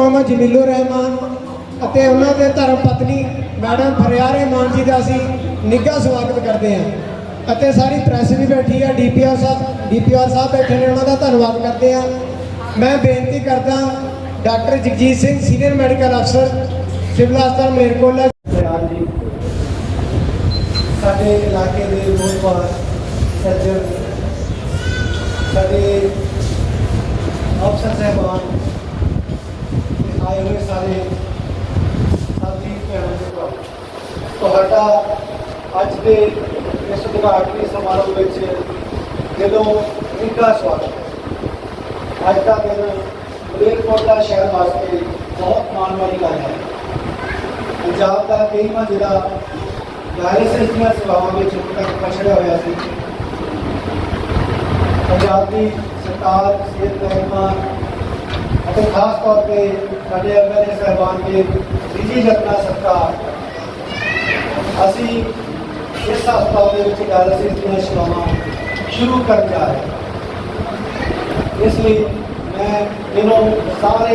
Doctor Muhammad ਜਮੀਲੁਰ Rahman ਅਤੇ ਉਹਨਾਂ ਦੇ ਧਰਮ ਪਤਨੀ ਮੈਡਮ ਫਰਿਆਰ ਰਹਿਮਾਨ ਜੀ ਦਾ ਅਸੀਂ ਨਿੱਘਾ ਸਵਾਗਤ ਕਰਦੇ ਹਾਂ। ਅਤੇ ਸਾਰੀ ਪ੍ਰੈਸ ਵੀ ਬੈਠੀ ਹੈ ਡੀਪੀਆਰ ਸਾਹਿਬ ਡੀਪੀਆਰ ਸਾਹਿਬ ਬੈਠੇ ਨੇ, ਉਹਨਾਂ ਦਾ ਧੰਨਵਾਦ ਕਰਦੇ ਹਾਂ। ਮੈਂ ਬੇਨਤੀ ਕਰਦਾ doctor Jagjit Singh, senior medical ਅਫਸਰ, ਸਿਵਲ ਹਸਪਤਾਲ ਮੇਰਕੋਲਾ ਜਨਾਬ ਜੀ ਸਾਡੇ ਇਲਾਕੇ ਦੇ ਮੋਹਤਵਾਰ ਸੱਜਣ, ਸਾਡੇ ਅਫਸਰ ਸਾਹਿਬਾਨ ਆਏ ਹੋਏ ਸਾਰੇ ਸਾਥੀ ਭੈਣਾਂ ਦੇ ਭਰਾ ਤੁਹਾਡਾ ਅੱਜ ਦੇ ਇਸ ਉਦਘਾਟਨੀ ਸਮਾਰੋਹ ਵਿੱਚ ਦਿਲੋਂ ਨਿੱਘਾ ਸਵਾਗਤ ਅੱਜ ਦਾ ਦਿਨ ਮਲੇਰਕੋਟਲਾ ਸ਼ਹਿਰ ਵਾਸਤੇ ਬਹੁਤ ਮਾਣ ਵਾਲੀ ਗੱਲ ਹੈ। ਪੰਜਾਬ ਦਾ ਕਈਵਾਂ ਜ਼ਿਲ੍ਹਾ ਡਾਇਲਿਸਿਸ ਦੀਆਂ ਸੇਵਾਵਾਂ ਵਿੱਚ ਤੱਕ ਪਛੜਿਆ ਹੋਇਆ ਸੀ। ਪੰਜਾਬ ਦੀ ਸਰਕਾਰ, ਸਿਹਤ ਮਹਿਕਮਾ ਅਤੇ ਖਾਸ ਤੌਰ ਤੇ ਸਾਡੇ ਐਮਐਲਏ ਸਾਹਿਬਾਨ ਦੇ ਨਿੱਜੀ ਯਤਨਾਂ ਸਦਕਾ ਅਸੀਂ ਇਸ ਹਸਪਤਾਲ ਦੇ ਵਿੱਚ ਡਾਇਲਿਸਿਸ ਦੀਆਂ ਸੇਵਾਵਾਂ ਸ਼ੁਰੂ ਕਰਨ ਜਾ ਰਹੇ ਇਸ ਲਈ ਮੈਂ ਦਿਲੋਂ ਸਾਰੇ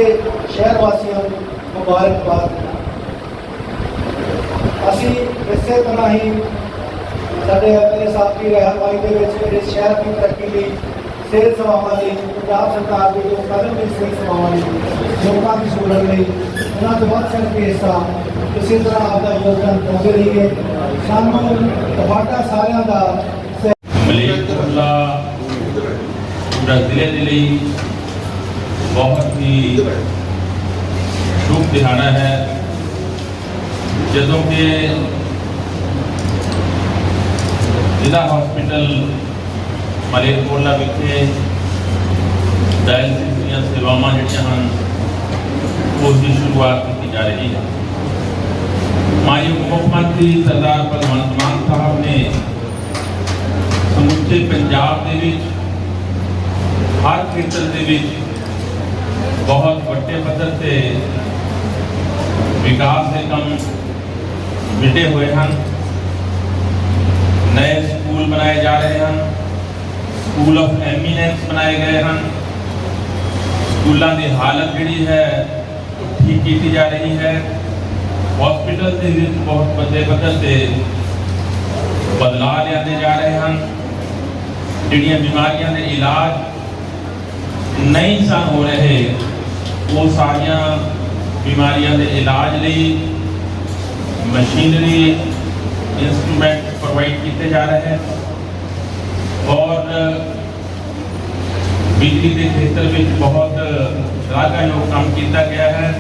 ਸ਼ਹਿਰ ਵਾਸੀਆਂ ਨੂੰ ਮੁਬਾਰਕਬਾਦ ਦਿੰਦਾ ਅਸੀਂ ਇਸੇ ਤਰ੍ਹਾਂ ਹੀ ਸਾਡੇ ਮੇਰੇ ਸਾਥੀ ਰਹਿਨਮਾਈ ਦੇ ਵਿੱਚ ਇਸ ਸ਼ਹਿਰ ਦੀ ਤਰੱਕੀ ਲਈ ਸਿਹਤ ਸੇਵਾਵਾਂ ਲਈ ਪੰਜਾਬ ਸਰਕਾਰ ਦੇ ਜੋ ਕਦਮ ਨੇ ਸਿਹਤ ਸੇਵਾਵਾਂ ਲਈ ਲੋਕਾਂ ਦੀ ਸਹੂਲਤ ਲਈ ਉਹਨਾਂ ਤੋਂ ਵੱਧ ਚੜ ਕੇ ਹਿੱਸਾ ਇਸੇ ਤਰ੍ਹਾਂ ਆਪਦਾ ਯੋਗਦਾਨ ਪਾਉਂਦੇ ਰਹੀਏ। ਸਾਨੂੰ ਤੁਹਾਡਾ ਸਾਰਿਆਂ ਦਾ ਸਹਿ- ਪੂਰਾ ਜ਼ਿਲ੍ਹੇ ਦੇ ਲਈ ਬਹੁਤ ਹੀ ਸ਼ੁਭ ਦਿਹਾੜਾ ਹੈ। ਜਦੋਂ ਕਿ ਜ਼ਿਲ੍ਹਾ ਹਸਪੀਟਲ ਮਲੇਰਕੋਟਲਾ ਵਿਖੇ ਡਾਇਲਿਸਿਸ ਦੀਆਂ ਸੇਵਾਵਾਂ ਜਿਹੜੀਆਂ ਹਨ ਉਸ ਦੀ ਸ਼ੁਰੂਆਤ ਕੀਤੀ ਜਾ ਰਹੀ ਹੈ ਮਾਨਯੋਗ ਮੁੱਖ ਮੰਤਰੀ ਸਰਦਾਰ ਭਗਵੰਤ ਮਾਨ ਸਾਹਿਬ ਨੇ ਸਮੁੱਚੇ ਪੰਜਾਬ ਦੇ ਵਿੱਚ ਹਰ ਖੇਤਰ ਦੇ ਵਿੱਚ ਬਹੁਤ ਵੱਡੇ ਪੱਧਰ ਤੇ ਵਿਕਾਸ ਦੇ ਕੰਮ ਮਿਟੇ ਹੋਏ ਹਨ ਨਏ ਸਕੂਲ ਬਣਾਏ ਜਾ ਰਹੇ ਹਨ ਸਕੂਲ ਆਫ ਐਮੀਨੈਂਸ ਬਣਾਏ ਗਏ ਹਨ। ਸਕੂਲਾਂ ਦੀ ਹਾਲਤ ਜਿਹੜੀ ਹੈ, ਉਹ ਠੀਕ ਕੀਤੀ ਜਾ ਰਹੀ ਹੈ। ਹਸਪੀਟਲ ਦੇ ਵਿੱਚ ਬਹੁਤ ਵੱਡੇ ਪੱਧਰ ਤੇ ਬਦਲਾਅ ਲਿਆਂਦੇ ਜਾ ਰਹੇ ਹਨ। ਜਿਹੜੀਆਂ ਬਿਮਾਰੀਆਂ ਦੇ ਇਲਾਜ ਨਹੀਂ ਸਨ ਹੋ ਰਹੇ, ਉਹ ਸਾਰੀਆਂ ਬਿਮਾਰੀਆਂ ਦੇ ਇਲਾਜ ਲਈ ਮਸ਼ੀਨਰੀ ਇਨਸਟਰੂਮੈਂਟ ਪ੍ਰੋਵਾਈਡ ਕੀਤੇ ਜਾ ਰਹੇ। ਹਨ ਔਰ ਬਿਜਲੀ ਦੇ ਖੇਤਰ ਵਿੱਚ ਬਹੁਤ ਸ਼ਲਾਘਾਯੋਗ ਕੰਮ ਕੀਤਾ ਗਿਆ ਹੈ।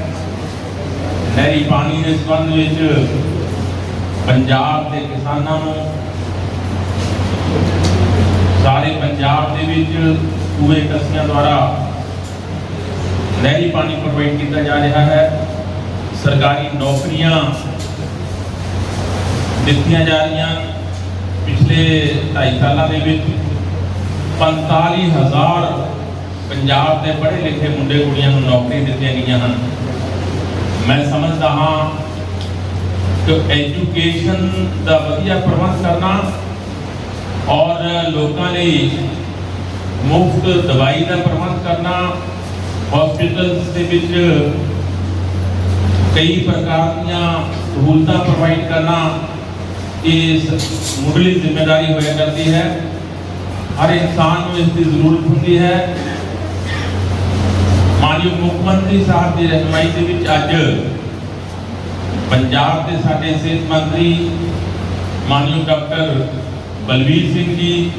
ਨਹਿਰੀ ਪਾਣੀ ਦੇ ਸੰਬੰਧ ਵਿੱਚ ਪੰਜਾਬ ਦੇ ਕਿਸਾਨਾਂ ਨੂੰ, ਸਾਰੇ ਪੰਜਾਬ ਦੇ ਵਿੱਚ ਕੂਏ ਕਸੀਆਂ ਦੁਆਰਾ ਨਹਿਰੀ ਪਾਣੀ ਪ੍ਰੋਵਾਈਡ ਕੀਤਾ ਜਾ ਰਿਹਾ ਹੈ। ਸਰਕਾਰੀ ਨੌਕਰੀਆਂ ਦਿੱਤੀਆਂ ਜਾ ਰਹੀਆਂ। ਪਿਛਲੇ 2.5 ਸਾਲਾਂ ਦੇ ਵਿੱਚ 45000 ਪੰਜਾਬ ਦੇ ਪੜ੍ਹੇ ਲਿਖੇ ਮੁੰਡੇ ਕੁੜੀਆਂ ਨੂੰ ਨੌਕਰੀ ਦਿੱਤੀਆਂ ਗਈਆਂ ਹਨ। ਮੈਂ ਸਮਝਦਾ ਹਾਂ ਕਿ ਐਜੂਕੇਸ਼ਨ ਦਾ ਵਧੀਆ ਪ੍ਰਬੰਧ ਕਰਨਾ ਔਰ ਲੋਕਾਂ ਲਈ ਮੁਫਤ ਦਵਾਈ ਦਾ ਪ੍ਰਬੰਧ ਕਰਨਾ ਹਸਪੀਟਲਸ ਦੇ ਵਿੱਚ ਕਈ ਪ੍ਰਕਾਰ ਦੀਆਂ ਸਹੂਲਤਾਂ ਪ੍ਰੋਵਾਈਡ ਕਰਨਾ ਇਸ ਮੁੱਢਲੀ ਜ਼ਿੰਮੇਵਾਰੀ ਹੋਇਆ ਕਰਦੀ ਹੈ। ਹਰ ਇਨਸਾਨ ਨੂੰ ਇਸ ਦੀ ਜ਼ਰੂਰਤ ਹੁੰਦੀ ਹੈ। ਮਾਨਯੋਗ ਮੁੱਖ ਮੰਤਰੀ ਸਾਹਿਬ ਦੀ ਰਹਿਨਮਾਈ ਦੇ ਵਿੱਚ ਅੱਜ ਪੰਜਾਬ ਦੇ ਸਾਡੇ ਸਿਹਤ ਮੰਤਰੀ ਮਾਨਯੋਗ ਡਾਕਟਰ ਬਲਵੀਰ ਸਿੰਘ ਜੀ,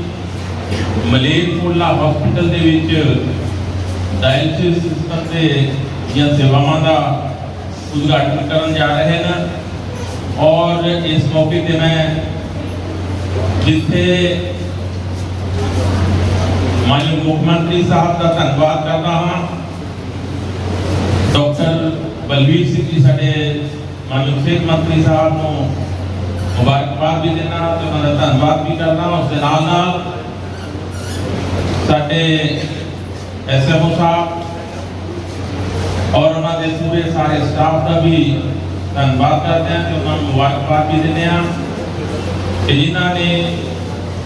ਮਲੇਰਕੋਟਲਾ ਹਸਪੀਟਲ ਦੇ ਵਿੱਚ ਡਾਇਲਿਸਿਸ ਸਿਸਟਮ ਦੇ ਦੀਆਂ ਸੇਵਾਵਾਂ ਦਾ ਉਦਘਾਟਨ ਕਰਨ ਜਾ ਰਹੇ ਹਨ। ਔਰ ਇਸ ਮੌਕੇ ਤੇ ਮੈਂ ਜਿੱਥੇ ਮਾਨਯੋਗ ਮੁੱਖ ਮੰਤਰੀ ਸਾਹਿਬ ਦਾ ਧੰਨਵਾਦ ਕਰਦਾ ਹਾਂ ਡਾਕਟਰ ਬਲਵੀਰ ਸਿੰਘ ਜੀ ਸਾਡੇ ਮਾਨਯੋਗ ਸਿਹਤ ਮੰਤਰੀ ਸਾਹਿਬ ਨੂੰ ਮੁਬਾਰਕਬਾਦ ਵੀ ਦੇਣਾ ਤੇ ਉਹਨਾਂ ਦਾ ਧੰਨਵਾਦ ਵੀ ਕਰਨਾ ਉਸ ਦੇ ਨਾਲ ਨਾਲ ਸਾਡੇ ਐਸਐਮਓ ਸਾਹਿਬ ਔਰ ਉਹਨਾਂ ਦੇ ਪੂਰੇ ਸਾਰੇ ਸਟਾਫ ਦਾ ਵੀ ਧੰਨਵਾਦ ਕਰਦੇ ਹਾਂ ਤੇ ਉਹਨਾਂ ਨੂੰ ਮੁਬਾਰਕਬਾਦ ਵੀ ਦਿੰਦੇ ਹਾਂ। ਕਿ ਜਿਨ੍ਹਾਂ ਨੇ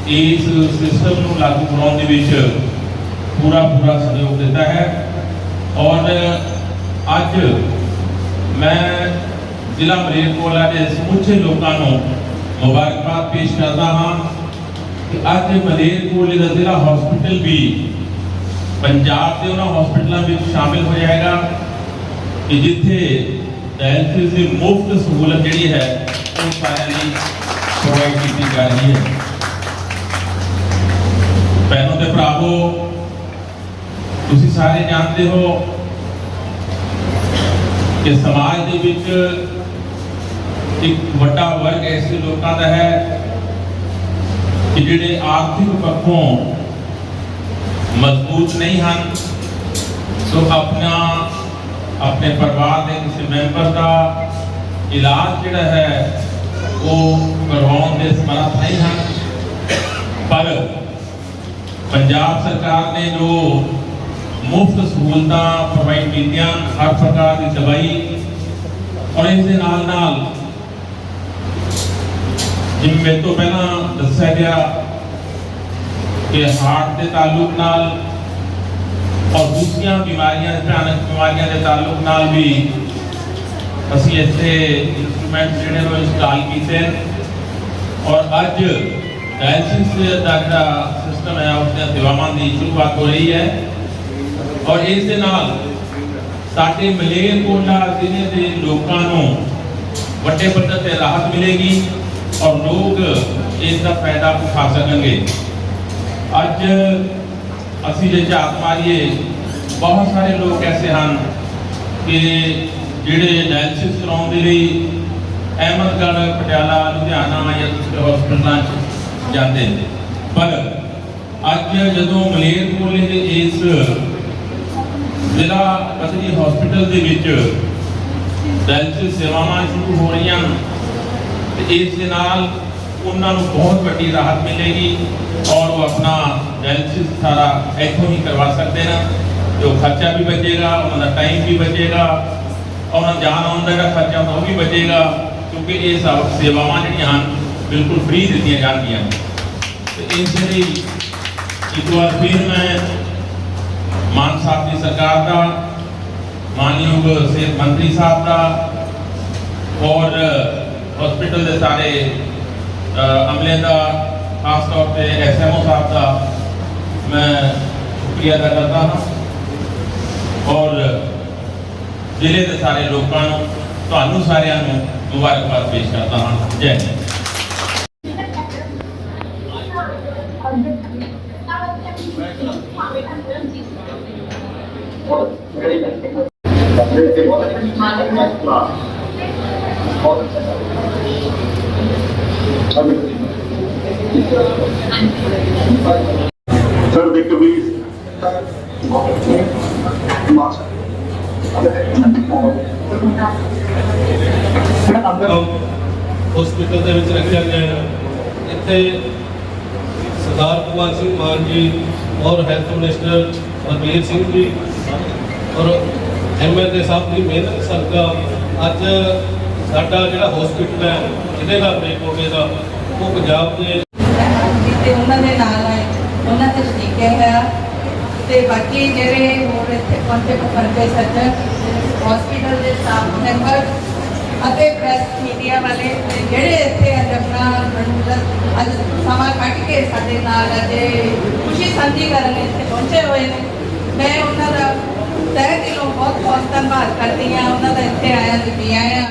ਇਸ ਸਿਸਟਮ ਨੂੰ ਲਾਗੂ ਕਰਾਉਣ ਦੇ ਵਿੱਚ ਪੂਰਾ ਪੂਰਾ ਸਹਿਯੋਗ ਦਿੱਤਾ ਹੈ। ਔਰ ਅੱਜ ਮੈਂ ਜ਼ਿਲ੍ਹਾ ਮਲੇਰਕੋਟਲਾ ਦੇ ਸਮੁੱਚੇ ਲੋਕਾਂ ਨੂੰ ਮੁਬਾਰਕਬਾਦ ਪੇਸ਼ ਕਰਦਾ ਹਾਂ ਕਿ ਅੱਜ ਮਲੇਰਕੋਟਲੇ ਦਾ ਜ਼ਿਲ੍ਹਾ ਹਸਪੀਟਲ ਵੀ ਪੰਜਾਬ ਦੇ ਉਹਨਾਂ ਹਸਪੀਟਲਾਂ ਵਿੱਚ ਸ਼ਾਮਿਲ ਹੋ ਜਾਏਗਾ ਕਿ ਜਿੱਥੇ ਡਾਇਲਿਸਿਸ ਦੀ ਮੁਫਤ ਸਹੂਲਤ ਜਿਹੜੀ ਹੈ, ਉਹ ਸਾਰਿਆਂ ਲਈ ਪ੍ਰੋਵਾਈਡ ਕੀਤੀ ਜਾ ਰਹੀ ਹੈ। ਭੈਣੋ ਤੇ ਭਰਾਵੋ, ਤੁਸੀਂ ਸਾਰੇ ਜਾਣਦੇ ਹੋ ਕਿ ਸਮਾਜ ਦੇ ਵਿੱਚ ਇੱਕ ਵੱਡਾ ਵਰਗ ਐਸੇ ਲੋਕਾਂ ਦਾ ਹੈ ਕਿ ਜਿਹੜੇ ਆਰਥਿਕ ਪੱਖੋਂ ਮਜ਼ਬੂਤ ਨਹੀਂ ਹਨ, ਸੋ ਆਪਣਾ ਆਪਣੇ ਪਰਿਵਾਰ ਦੇ ਕਿਸੇ ਮੈਂਬਰ ਦਾ ਇਲਾਜ ਜਿਹੜਾ ਹੈ, ਉਹ ਕਰਵਾਉਣ ਦੇ ਸਮਰੱਥ ਨਹੀਂ ਹਨ। ਪਰ ਪੰਜਾਬ ਸਰਕਾਰ ਨੇ ਜੋ ਮੁਫਤ ਸਹੂਲਤਾਂ ਪ੍ਰੋਵਾਈਡ ਕੀਤੀਆਂ, ਹਰ ਪ੍ਰਕਾਰ ਦੀ ਦਵਾਈ ਔਰ ਇਸ ਦੇ ਨਾਲ ਨਾਲ ਜਿਵੇਂ ਮੇਰੇ ਤੋਂ ਪਹਿਲਾਂ ਦੱਸਿਆ ਗਿਆ ਕਿ ਹਾਰਟ ਦੇ ਤਾਲੁਕ ਨਾਲ ਔਰ ਦੂਸਰੀਆਂ ਬਿਮਾਰੀਆਂ, ਭਿਆਨਕ ਬਿਮਾਰੀਆਂ ਦੇ ਤਾਲੁਕ ਨਾਲ ਵੀ ਅਸੀਂ ਇੱਥੇ ਇਨਸਟਰੂਮੈਂਟ ਜਿਹੜੇ ਉਹ ਇੰਸਟਾਲ ਕੀਤੇ ਔਰ ਅੱਜ ਡਾਇਲਿਸਿਸ ਦਾ ਜਿਹੜਾ ਸਿਸਟਮ ਹੈ, ਉਸ ਦੀਆਂ ਸੇਵਾਵਾਂ ਦੀ ਸ਼ੁਰੂਆਤ ਹੋ ਰਹੀ ਹੈ। ਔਰ ਇਸ ਦੇ ਨਾਲ ਸਾਡੇ ਮਲੇਰਕੋਟਲਾ ਜ਼ਿਲ੍ਹੇ ਦੇ ਲੋਕਾਂ ਨੂੰ ਵੱਡੇ ਪੱਧਰ ਤੇ ਰਾਹਤ ਮਿਲੇਗੀ ਔਰ ਲੋਕ ਇਸ ਦਾ ਫਾਇਦਾ ਉਠਾ ਸਕਣਗੇ। ਅੱਜ ਅਸੀਂ ਜੇ ਝਾਤ ਮਾਰੀਏ, ਬਹੁਤ ਸਾਰੇ ਲੋਕ ਐਸੇ ਹਨ ਕਿ ਜਿਹੜੇ ਡਾਇਲਿਸਿਸ ਕਰਾਉਣ ਦੇ ਲਈ ਅਹਿਮਦਗੜ੍ਹ, ਪਟਿਆਲਾ, ਲੁਧਿਆਣਾ ਜਾਂ ਦੂਸਰੇ ਹਸਪਤਾਲਾਂ 'ਚ ਜਾਂਦੇ ਨੇ। ਪਰ ਅੱਜ ਜਦੋਂ ਮਲੇਰਕੋਟਲੇ ਦੇ ਇਸ ਜ਼ਿਲ੍ਹਾ ਪੱਧਰੀ ਹਸਪੀਟਲ ਦੇ ਵਿੱਚ ਡਾਇਲਿਸਿਸ ਸੇਵਾਵਾਂ ਸ਼ੁਰੂ ਹੋ ਰਹੀਆਂ ਹਨ, ਤੇ ਇਸ ਦੇ ਨਾਲ ਉਹਨਾਂ ਨੂੰ ਬਹੁਤ ਵੱਡੀ ਰਾਹਤ ਮਿਲੇਗੀ ਔਰ ਉਹ ਆਪਣਾ ਡਾਇਲਿਸਿਸ ਸਾਰਾ ਇੱਥੋਂ ਹੀ ਕਰਵਾ ਸਕਦੇ ਨੇ, ਜੋ ਖਰਚਾ ਵੀ ਬਚੇਗਾ, ਉਹਨਾਂ ਦਾ ਟਾਈਮ ਵੀ ਬਚੇਗਾ, ਉਹਨਾਂ ਦਾ ਜਾਨ ਆਉਣ ਦਾ ਜਿਹੜਾ ਖਰਚਾ ਹੁੰਦਾ ਉਹ ਵੀ ਬਚੇਗਾ, ਕਿਉਂਕਿ ਇਹ ਸਭ ਸੇਵਾਵਾਂ ਜਿਹੜੀਆਂ ਹਨ, ਬਿਲਕੁਲ ਫ੍ਰੀ ਦਿੱਤੀਆਂ ਜਾਣਗੀਆਂ। ਤੇ ਇਸ ਲਈ ਇੱਕ ਵਾਰ ਫਿਰ ਮੈਂ ਮਾਨ ਸਾਹਿਬ ਦੀ ਸਰਕਾਰ ਦਾ, ਮਾਨਯੋਗ ਸਿਹਤ ਮੰਤਰੀ ਸਾਹਿਬ ਦਾ ਔਰ ਹਸਪੀਟਲ ਦੇ ਸਾਰੇ ਅਮਲੇ ਦਾ, ਖਾਸ ਤੌਰ ਤੇ ਐਸਐਮਓ ਸਾਹਿਬ ਦਾ ਮੈਂ ਸ਼ੁਕਰੀਆ ਅਦਾ ਕਰਦਾ ਹਾਂ। ਔਰ ਜ਼ਿਲ੍ਹੇ ਦੇ ਸਾਰੇ ਲੋਕਾਂ ਨੂੰ, ਤੁਹਾਨੂੰ ਸਾਰਿਆਂ ਨੂੰ ਮੁਬਾਰਕਬਾਦ ਪੇਸ਼ ਕਰਦਾ ਹਾਂ। ਜੈ Hind. Sir, Victor, please. Hospital ਦੇ ਵਿੱਚ ਰੱਖਿਆ ਗਿਆ ਹੈ ਇੱਥੇ ਸਰਦਾਰ ਭਗਵੰਤ ਸਿੰਘ ਮਾਨ ਜੀ ਔਰ ਹੈਲਥ ਮਿਨਿਸਟਰ ਹਰਮੀਤ ਸਿੰਘ ਜੀ ਔਰ ਐਮਐਲਏ ਸਾਹਿਬ ਦੀ ਮਿਹਨਤ ਸਦਕਾ ਅੱਜ ਸਾਡਾ ਜਿਹੜਾ ਹਸਪੀਟਲ ਹੈ, ਜਿਹਦੇ ਦਾ ਬ੍ਰੇਕਓਵੇ ਦਾ ਉਹ ਪੰਜਾਬ ਦੇ ਤੇ ਉਹਨਾਂ ਦੇ ਨਾਲ ਆਏ, ਉਹਨਾਂ ਤੇ ਲਿਖਿਆ ਹੋਇਆ ਤੇ ਬਾਕੀ ਜਿਹੜੇ ਹੋਰ ਇੱਥੇ ਪਹੁੰਚੇ ਪਹੁੰਚੇ ਸਰਜਨ ਹਸਪੀਟਲ ਦੇ ਸਟਾਫ ਮੈਂਬਰ ਅਤੇ ਪ੍ਰੈਸ ਮੀਡੀਆ ਵਾਲੇ ਜਿਹੜੇ ਇੱਥੇ ਅੱਜ ਆਪਣਾ ਅੱਜ ਸਮਾਂ ਕੱਢ ਕੇ ਸਾਡੇ ਨਾਲ ਅੱਜ ਖੁਸ਼ੀ ਸਾਂਝੀ ਕਰਨ ਇੱਥੇ ਪਹੁੰਚੇ ਹੋਏ ਨੇ। ਮੈਂ ਉਹਨਾਂ ਦਾ ਤਹਿ ਦਿਲੋਂ ਬਹੁਤ ਬਹੁਤ ਧੰਨਵਾਦ ਕਰਦੀ ਹਾਂ, ਉਹਨਾਂ ਦਾ ਇੱਥੇ ਆਇਆ ਜੀ ਆਇਆ।